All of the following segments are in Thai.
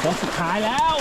โค้งสุดท้ายแล้ว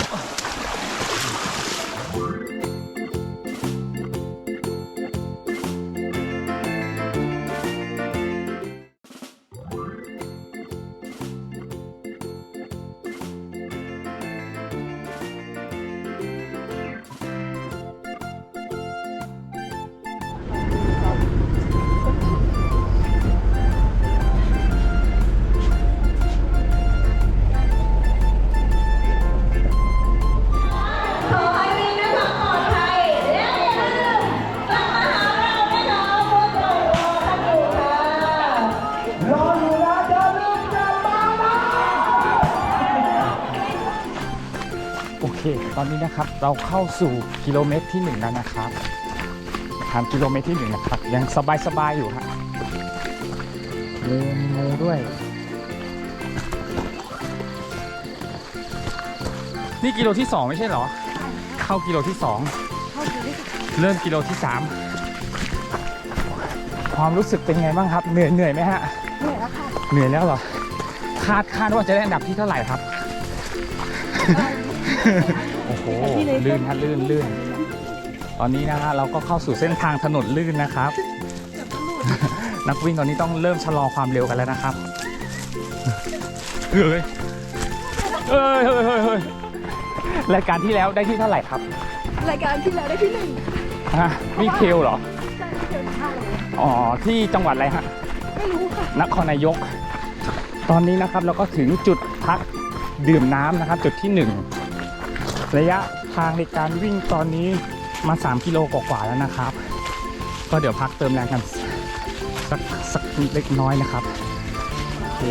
อนนี้นะครับเราเข้าสู่กิโลเมตรที่หนึ่งแล้วนะครับทางกิโลเมตรที่หนึ่งนะครับยังสบายๆอยู่ฮะงูมีงูด้วย นี่กิโลที่สองไม่ใช่เหรอ เข้ากิโลที่สองเริ่มกิโลที่สามความรู้สึกเป็นไงบ้างครับ เหนื่อยเหนื่อยไหมฮะเหนื่อยแล้วค่ะเหนื่อยแล้วเหรอคาดคาดว่าจะได้อันดับที่เท่าไหร่ครับ โอ้โหลื่นฮะลื่นลื่น ตอนนี้นะฮะเราก็เข้าสู่เส้นทางถนนลื่นนะครับ นักวิ่งตอนนี้ต้องเริ่มชะลอความเร็วกันแล้วนะครับเฮ้ยเฮ้ยเฮ้ยเฮ้ยเฮ้ยรายการที่แล้วได้ที่เท่าไหร่ครับรายการที่แล้วได้ที่หนึ่งฮะวิ่งเทรลเหรอใช่เดี๋ยวท่าเลยอ๋อที่จังหวัดอะไรฮะไม่รู้ค่ะนครนายก ตอนนี้นะครับเราก็ถึงจุดพักดื่มน้ำนะครับ จุดที่หนึ่ง ระยะทางในการวิ่งตอนนี้มา 3 กิโลกว่าๆแล้วนะครับ ก็เดี๋ยวพักเติมแรงกันสักสักเล็กน้อยนะครับโอเค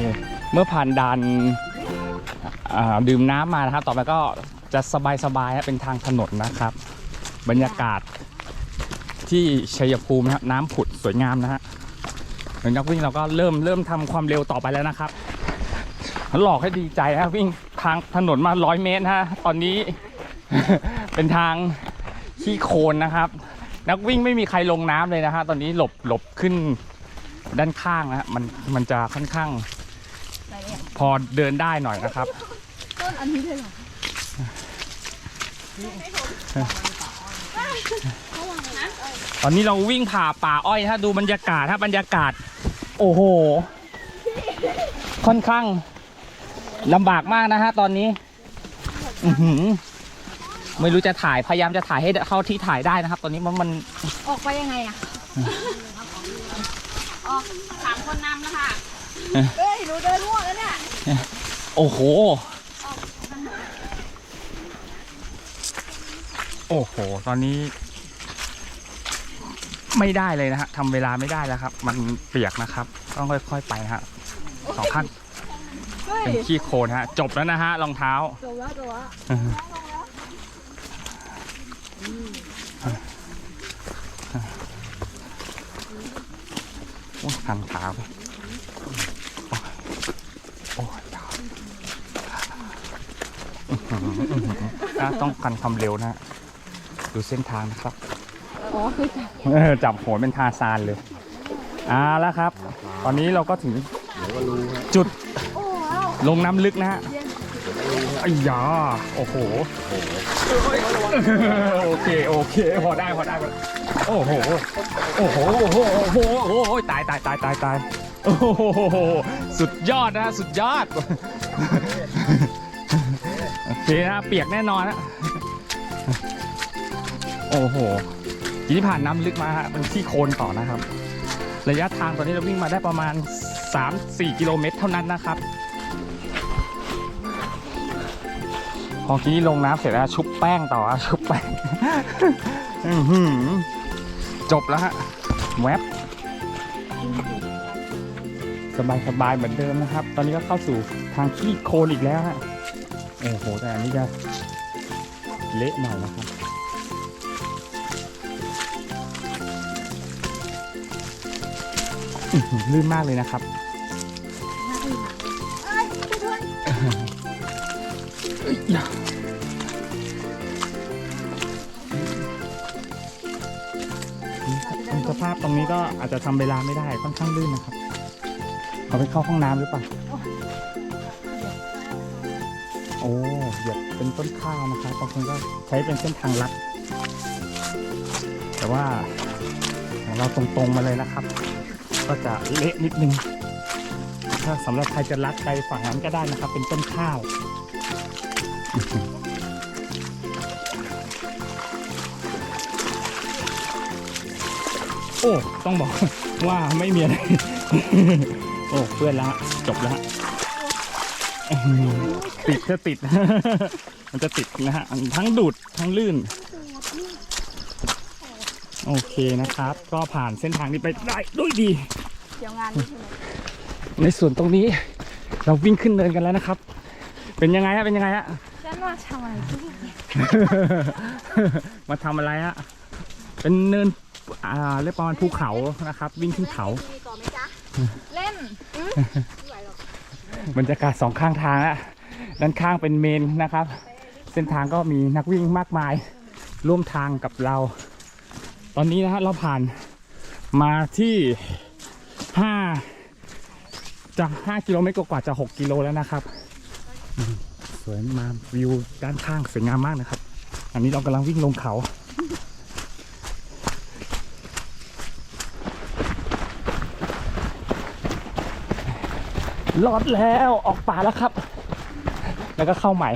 เมื่อผ่านด่านดื่มน้ำมานะครับ ต่อไปก็จะสบายๆเป็นทางถนนนะครับ บรรยากาศที่ชัยภูมินะครับน้ำผุดสวยงามนะฮะเหมือนนักวิ่งเราก็เริ่มเริ่มทำความเร็วต่อไปแล้วนะครับหลอกให้ดีใจนะวิ่งทางถนนมาร้อยเมตรนะฮะตอนนี้ เป็นทางขี้โคลนนะครับ นักวิ่งไม่มีใครลงน้ำเลยนะฮะตอนนี้หลบหลบขึ้นด้านข้างนะฮะมันมันจะค่อนข้าง พอเดินได้หน่อยนะครับต้นอันนี้เลยเหรอตอนนี้เราวิ่งผ่าป่าอ้อยฮะดูบรรยากาศฮะบรรยากาศ โอ้โห ค่อนข้างลำบากมากนะฮะตอนนี้ อือหือ ไม่รู้จะถ่ายพยายามจะถ่ายให้เข้าที่ถ่ายได้นะครับ ตอนนี้มันมันออกไปยังไงอะออกสามคนนำแล้วค่ะเฮ้ยหนูเดินมั่วแล้วเนี่ยโอ้โหโอ้โห ตอนนี้ ไม่ได้เลยนะฮะทำเวลาไม่ได้แล้วครับ มันเปียกนะครับ ต้องค่อยๆไปนะฮะสองข้างเฮ้ยเป็นขี้โคลนฮะ จบแล้วนะฮะรองเท้าจบแล้วจบแล้ว โอ้ย ทางเท้าโอ้ยยาวอื้อหืออื้อหืออะต้องกันความเร็วนะฮะดูเส้นทางนะครับอ๋อคือจับเออจับโหนเป็นทาซานเลยอ่าแล้วครับ ตอนนี้เราก็ถึงจุดลงน้ำลึกนะฮะไอ้ยาโอ้โห โอเค โอเค พอได้ พอได้ โอ้โห โอ้โห โอ้โห โอ้โห โอ้โห ตายตายตายตายตายโอ้โห สุดยอดนะ สุดยอด โอเคนะเปียกแน่นอนนะ โอ้โหทีนี้ผ่านน้ำลึกมาฮะเป็นที่โคลนต่อนะครับ ระยะทางตอนนี้เราวิ่งมาได้ประมาณ 3-4 กิโลเมตรเท่านั้นนะครับ พอทีนี้ลงน้ำเสร็จแล้วชุบแป้งต่อชุบแป้ง อื้อหือ จบแล้วฮะแวบสบายสบายเหมือนเดิมนะครับ ตอนนี้ก็เข้าสู่ทางขี้โคลนอีกแล้วฮะโอ้โหแต่อันนี้จะเละหน่อยนะครับลื่นมากเลยนะครับเอ้ย ภาพตรงนี้ก็อาจจะทำเวลาไม่ได้ค่อนข้างลื่นนะครับเขาไปเข้าห้องน้ำหรือเปล่าโอ้เหยียบเป็นต้นข้าวนะครับบางคนก็ใช้เป็นเส้นทางลัด แต่ว่าของเราตรงๆมาเลยนะครับ ก็จะเละนิดนึง ถ้าสำหรับใครจะลัดไปฝั่งนั้นก็ได้นะครับ เป็นต้นข้าว โอ้ต้องบอกว่าไม่มีอะไร โอ้เพื่อนละจบแล้วอื้อหือติดเธอติด มันจะติดนะฮะทั้งดูดทั้งลื่น โอเคนะครับ ก็ผ่านเส้นทางนี้ไปได้ด้วยดี เดี๋ยวงานนี้ใช่ไหมในส่วนตรงนี้ เราวิ่งขึ้นเนินกันแล้วนะครับ เป็นยังไงฮะเป็นยังไงฮะ ฉันว่าทำอะไรที่นี่มาทำอะไรฮะเป็นเนินอ่า เรียกประมาณภูเขานะครับ วิ่งขึ้นเขามีก่อนไหมจ๊ะ เล่นบรรยากาศสองข้างทางอะด้านข้างเป็นเมนนะครับ เส้นทางก็มีนักวิ่งมากมาย ร่วมทางกับเรา ตอนนี้นะฮะเราผ่านมาที่ห้าจะห้ากิโลเมตรกว่าๆจะหกกิโลแล้วนะครับอืมสวยมากวิวด้านข้างสวยงามมากนะครับ อันนี้เรากำลังวิ่งลงเขา รอดแล้วออกป่าแล้วครับ แล้วก็เข้าใหม่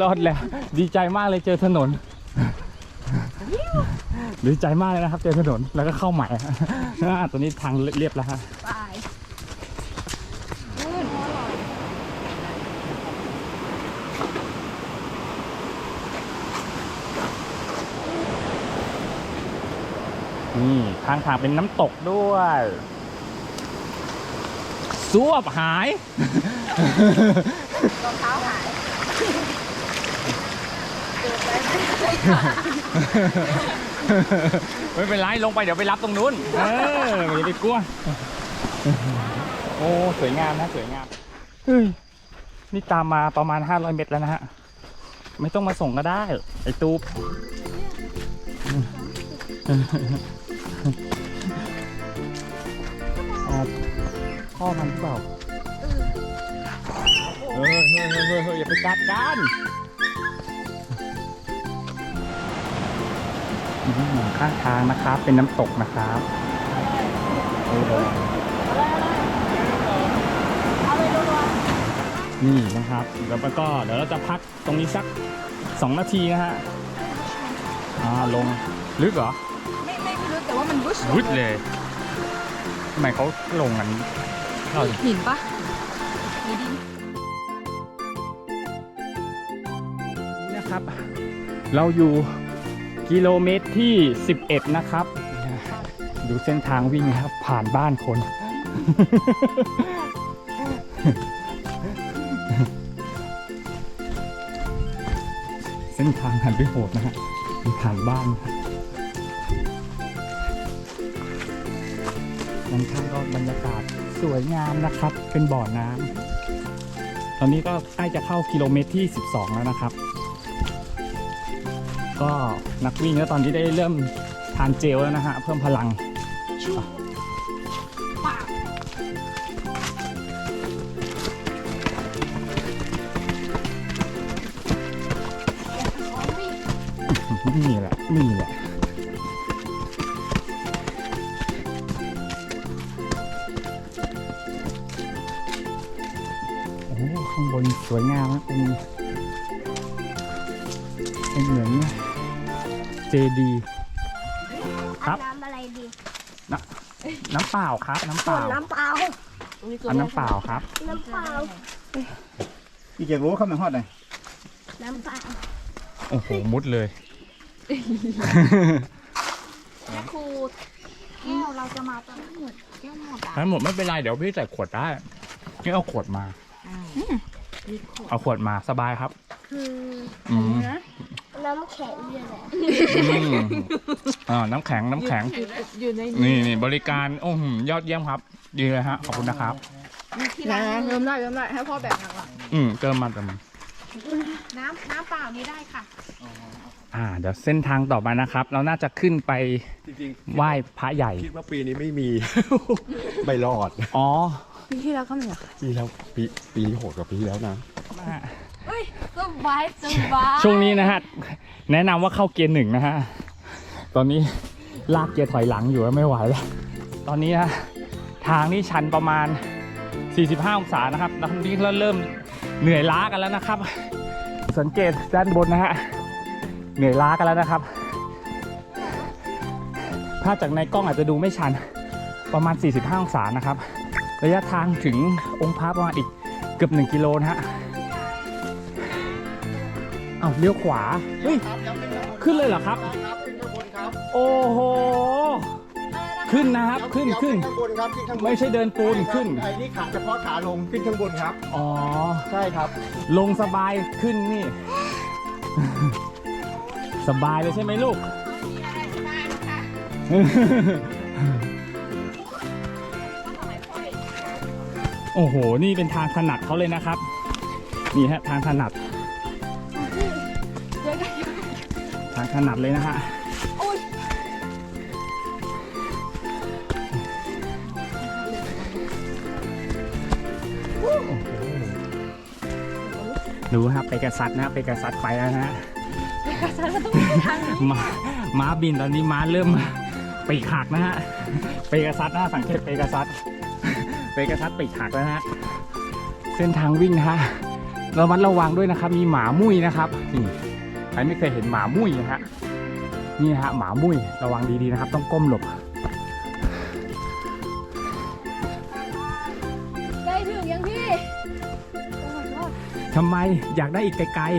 รอดแล้ว ดีใจมากเลยเจอถนน ดีใจมากเลยนะครับ เจอถนนแล้วก็เข้าใหม่ตัวนี้ทางเรียบแล้วฮะนี่ทางทางเป็นน้ำตกด้วย สวบหาย รองเท้าหายไม่เป็นไรลงไปเดี๋ยวไปรับตรงนู้น เอออย่าไปกลัว โอ้สวยงามนะสวยงามเฮ้ยนี่ตามมาประมาณ 500 เมตรแล้วนะฮะ ไม่ต้องมาส่งก็ได้ ไอ้ตูบอ๋อ พ่อมันหรือเปล่าเฮ้ยเฮ้ยเฮ้ยเฮ้ยเฮ้ยอย่าไปกัดกันอืมข้างทางนะครับ เป็นน้ำตกนะครับโอ้โหนี่นะครับแล้วก็เดี๋ยวเราจะพักตรงนี้สักสองนาทีนะฮะอ่าลงลึกเหรอ ไม่ไม่รู้แต่ว่ามันบุชวุดเลยทำไมเขาลงกัน เราหินปะมีดินนี่นะครับ เราอยู่กิโลเมตรที่ 11 นะครับ ดูเส้นทางวิ่งนะครับ ผ่านบ้านคน เส้นทางหันไปโหดนะฮะมีผ่านบ้านนะครับด้านข้างก็บรรยากาศส วยงามนะครับ เป็นบ่อน้ำตอนนี้ก็ใกล้จะเข้ากิโลเมตรที่ 12 แล้วนะครับ ก็นักวิ่งแล้วตอนนี้ได้เริ่มทานเจลแล้วนะฮะเพิ่มพลังนี่แหละนี่แหละ สวยงามนะเป็นเป็นเหมือนเจดีครับน้ำอะไรดีน้ำเปล่าครับ น้ำเปล่าน้ำเปล่าเอาน้ำเปล่าครับ น้ำเปล่าอีกอยากรู้ว่าเขามาฮอดไหนน้ำเปล่าโอ้โหมุดเลยแม่ครูแก้วเราจะมาตอนหมดแก้วหมดอะทั้งหมดไม่เป็นไรเดี๋ยวพี่ใส่ขวดได้นี่เอาขวดมา เอาขวดมาสบายครับคืออืมน้ำแข็งเนี่ยแหละอืมอ่าน้ำแข็งน้ำแข็ง อยู่ในนี่นี่บริการโอ้โหยอดเยี่ยมครับ ดีเลยฮะขอบคุณนะครับ ที่ร้านเริ่มได้เริ่มได้ให้พ่อแบ่งหลังอืมเติมมาเติมมาน้ำน้ำเปล่านี้ได้ค่ะ อ่า เดี๋ยวเส้นทางต่อมานะครับ เราน่าจะขึ้นไปจริงไหว้พระใหญ่ๆคิดว่าปีนี้ไม่มี ไม่รอด อ๋อ ปีที่แล้วก็มีเหรอปีแล้วปีปีนี้โหดกว่าปีที่แล้วนะ เฮ้ยสบายสบายช่วงนี้นะฮะ แนะนำว่าเข้าเกียร์หนึ่งนะฮะ ตอนนี้ลากเกียร์ถอยหลังอยู่แล้วไม่ไหวแล้ว ตอนนี้นะทางนี่ชันประมาณ 45 องศานะครับนักท่องเที่ยวเริ่มเหนื่อยล้ากันแล้วนะครับ สังเกตด้านบนนะฮะ เหนื่อยล้ากันแล้วนะครับภาพจากในกล้องอาจจะดูไม่ชันประมาณ 45 องศานะครับ ระยะทางถึงองค์พระประมาณอีกเกือบ 1 กิโลนะฮะ เอาเลี้ยวขวา เฮ้ย ขึ้นเลยเหรอครับ โอ้โห ขึ้นนะครับ ขึ้นขึ้นข้างบนครับขึ้นข้างบนไม่ใช่เดินปูนขึ้น ไอ้นี่ขาเฉพาะขาลงขึ้นข้างบนครับ อ๋อ ใช่ครับ ลงสบายขึ้นนี่ สบายเลยใช่ไหมลูก โอ้โห นี่เป็นทางถนัดเขาเลยนะครับ นี่ฮะทางถนัด ทางถนัดเลยนะฮะดูครับไปกระสัดนะไปกระสัดไปแล้วนะฮะม้าม้าบินตอนนี้ม้าเริ่มปีกหักนะฮะเปกระซัดนะสังเกตเปกระซัด เปกระซัดปีกหักแล้วนะฮะเส้นทางวิ่งนะฮะระมัดระวังด้วยนะครับ มีหมามุ้ยนะครับนี่ใครไม่เคยเห็นหมามุ้ยนะฮะนี่ฮะหมามุ้ยระวังดีๆนะครับ ต้องก้มหลบใกล้ถึงยังพี่ทำไมอยากได้อีกไกลๆ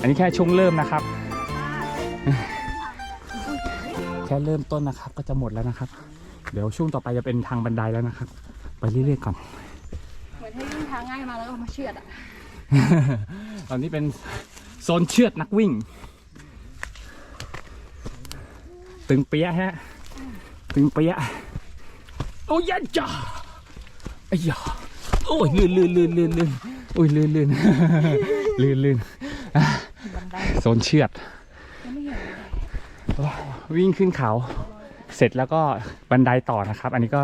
อันนี้แค่ช่วงเริ่มนะครับ ค่เริ่มต้นนะครับ ก็จะหมดแล้วนะครับ เดี๋ยวช่วงต่อไปจะเป็นทางบันไดแล้วนะครับ ไปเรื่อยๆก่อน เหมือนให้วิ่งทางง่ายมาแล้วก็มาเชือดอะ ตอนนี้เป็นโซนเชือดนักวิ่ง ตึงเปียะฮะ ตึงเปียะโอ้ยยะจ้าไอ้ยาโอ้ยลื่นลื่นลื่นลื่นลื่นโอ้ยลื่นลื่นลื่นลื่นอะโซนเชือด วิ่งขึ้นเขา เสร็จแล้วก็บันไดต่อนะครับ อันนี้ก็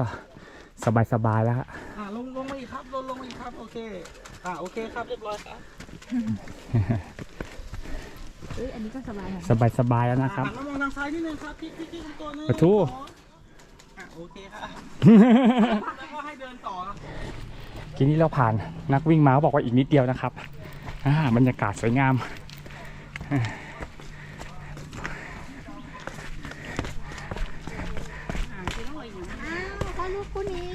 สบายสบายๆแล้วฮะอ่าลงลงมาอีกครับลงลงมาอีกครับ โอเค อ่าโอเคครับเรียบร้อยครับเอ้ยอันนี้ก็สบายนะสบายสบายๆแล้วนะครับหันมามองทางซ้ายนิดนึงครับพี่พี่พี่ตัวนึงปะทูอะโอเคครับแล้วก็ให้เดินต่อทีนี้เราผ่านนักวิ่งม้าบอกว่าอีกนิดเดียวนะครับอ่าบรรยากาศสวยงาม พ่อลูกคู่นี้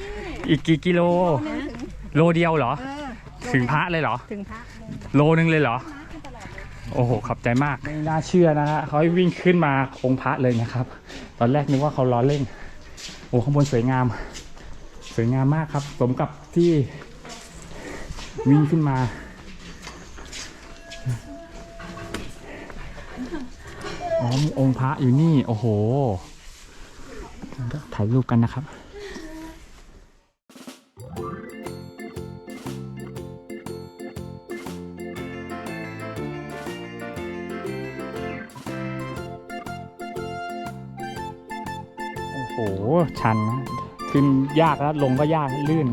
อีกกี่กิโล โลเดียวเหรอ ถึงพระเลยเหรอ ถึงพระโลนึงเลยเหรอ โอ้โหขอบใจมากไม่น่าเชื่อนะฮะเขาให้วิ่งขึ้นมาองค์พระเลยนะครับ ตอนแรกนึกว่าเขาล้อเล่น โอ้ข้างบนสวยงาม สวยงามมากครับ สมกับที่วิ่งขึ้นมาอ๋อมีองค์พระอยู่นี่ โอ้โหถ่ายรูปกันนะครับ โอ้โหชันนะขึ้นยากแล้วลงก็ยากลื่น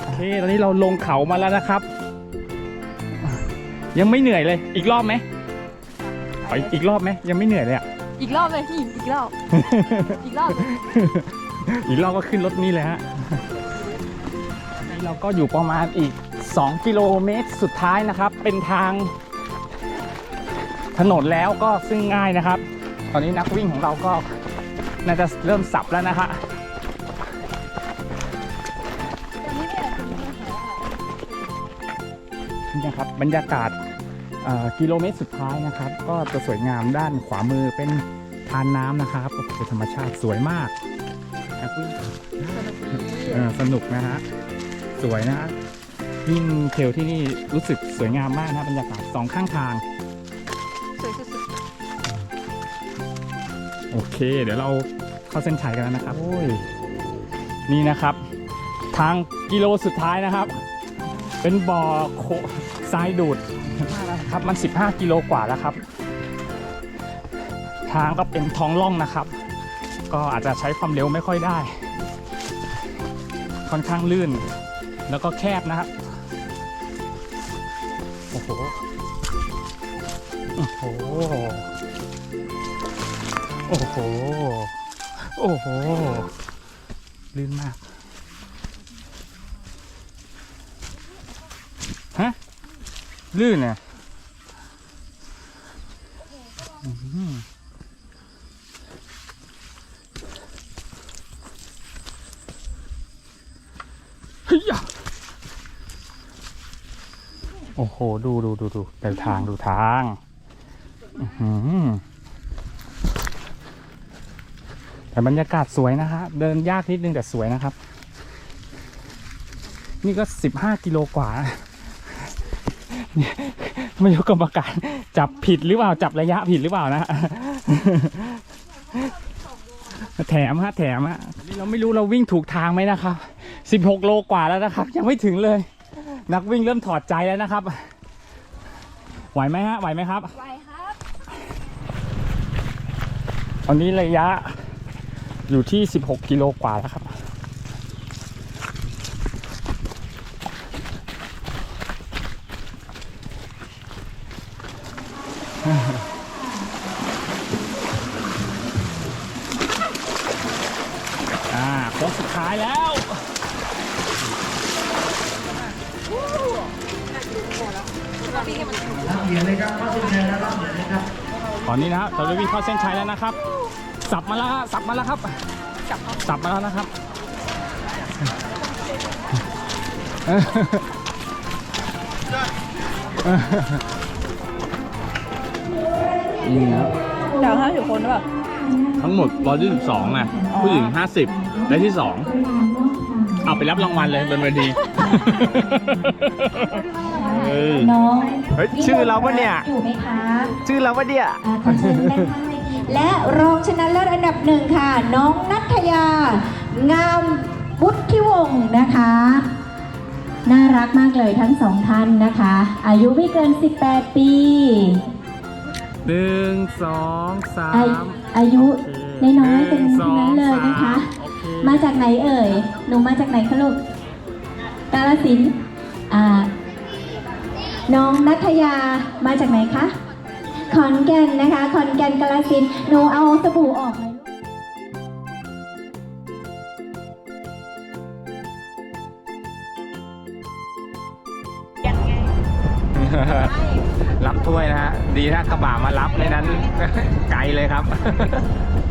โอเค ตอนนี้เราลงเขามาแล้วนะครับ ยังไม่เหนื่อยเลย อีกรอบไหมไปอีกรอบไหมยังไม่เหนื่อยเลยอะ อีกรอบเลยพี่อีกรอบ อีกรอบเลยอีกรอบก็ขึ้นรถนี้เลยฮะนี่เราก็อยู่ประมาณอีก 2 กิโลเมตรสุดท้ายนะครับ เป็นทาง ถนนแล้วก็ซึ่งง่ายนะครับ ตอนนี้นักวิ่งของเราก็น่าจะเริ่มสับแล้วนะฮะนี่นะครับบรรยากาศเอ่อกิโลเมตรสุดท้ายนะครับ ก็จะสวยงามด้านขวามือเป็นทานน้ำนะครับโอ้โหธรรมชาติสวยมากนักวิ่งเออสนุกนะฮะสวยนะฮะวิ่งเทรลที่นี่รู้สึกสวยงามมากนะบรรยากาศสองข้างทาง โอเค เดี๋ยวเราเข้าเส้นชัยกันแล้วนะครับ โอ้ย นี่นะครับ ทางกิโลสุดท้ายนะครับ เป็นบ่อโคทรายดูดนะครับ มัน 15 กิโลกว่าแล้วครับ ทางก็เป็นท้องล่องนะครับ ก็อาจจะใช้ความเร็วไม่ค่อยได้ ค่อนข้างลื่น แล้วก็แคบนะครับ โอ้โห โอ้โหโอ้โห โอ้โห ลื่นมาก ฮะ ลื่นเนี่ยอื้อหือเฮ้ยโอ้โห ดูดูดูดูดูทางดูทาง อือหือ แต่บรรยากาศสวยนะฮะเดินยากนิดนึงแต่สวยนะครับ นี่ก็15กิโลกว่านะไม่รู้กรรมการจับผิดหรือเปล่าจับระยะผิดหรือเปล่านะแถมฮะแถมฮะนี่เราไม่รู้เราวิ่งถูกทางไหมนะครับ16โลกว่าแล้วนะครับ ยังไม่ถึงเลย นักวิ่งเริ่มถอดใจแล้วนะครับ ไหวไหมฮะไหวไหมครับไหวครับตอนนี้ระยะ อยู่ที่ 16 กิโลกว่าแล้วครับ อ่าโค้งสุดท้ายแล้วตอนนี้นะครับเราได้วิ่งเข้าเส้นชัยแล้วนะครับ สับมาแล้วฮะสับมาแล้วครับสับมาแล้วนะครับนี่ครับดาวห้าสิบคนหรือเปล่าทั้งหมด 122นะผู้หญิง 50 ได้ที่ 2 เอาไปรับรางวัลเลยบนเวทีเฮ้ยน้อง เฮ้ย ชื่อเราปะเนี่ย อยู่ไหมคะ ชื่อเราปะเนี่ยอ่าขอเชิญด้านข้างเวที และรองชนะเลิศอันดับหนึ่งค่ะ น้องนัทยา งามบุตรทิวงศ์นะคะ น่ารักมากเลยทั้งสองท่านนะคะ อายุไม่เกิน 18 ปี หนึ่งสองสาอามอายุน้อยๆเป็นทั้งนั้นเลยนะคะ โอเคมาจากไหนเอ่ย หนูมาจากไหนคะลูก กาลสินธุ์อ่า น้องนัทยา มาจากไหนคะ ขอนแก่นนะคะ ขอนแก่นกาลสินธุ์หนูเอาสบู่ออกไหมลูกรับถ้วยนะฮะ ดีนะกระบะมารับในนั้น ไกลเลยครับนี่